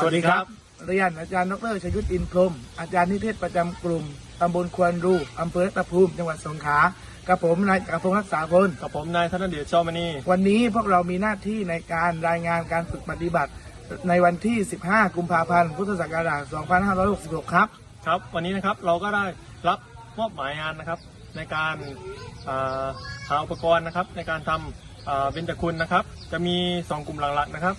สวัสดีครับ เรียนอาจารย์ดรชยุทธอินพรหมอาจารย์นิเทศประจำกลุ่มตำบลควนรูอำเภอรัตภูมิจังหวัดสงขลากับผมนายจักรพงศ์รักษาพลกับผมนายธนเดชชอมณีวันนี้พวกเรามีหน้าที่ในการรายงานการฝึกปฏิบัติ ในวันที่ 15 กุมภาพันธ์ พุทธศักราช 2566 ครับ ครับ วันนี้นะครับเราก็ได้รับมอบหมายงานนะครับ ในการอ่าหาอุปกรณ์นะครับ ในการทำอ่าเบญจคุณนะครับ จะมี 2 กลุ่มหลักๆนะครับ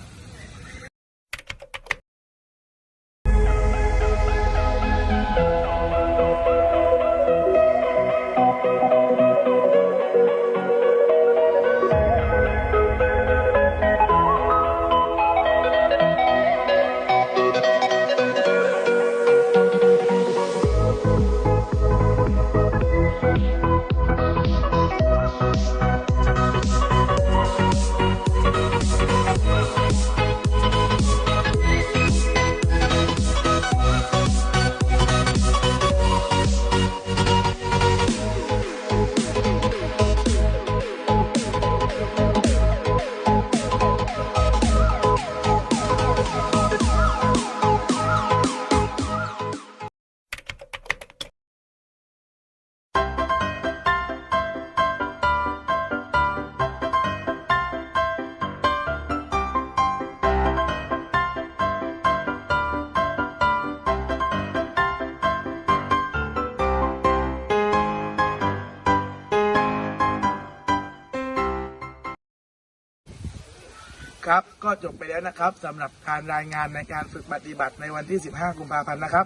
ครับ ก็จบไปแล้วนะครับสำหรับการรายงานในการฝึกปฏิบัติในวันที่ 15 กุมภาพันธ์นะครับ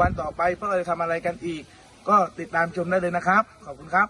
วันต่อไปพวกเราจะทำอะไรกันอีก ก็ติดตามชมได้เลยนะครับ ขอบคุณครับ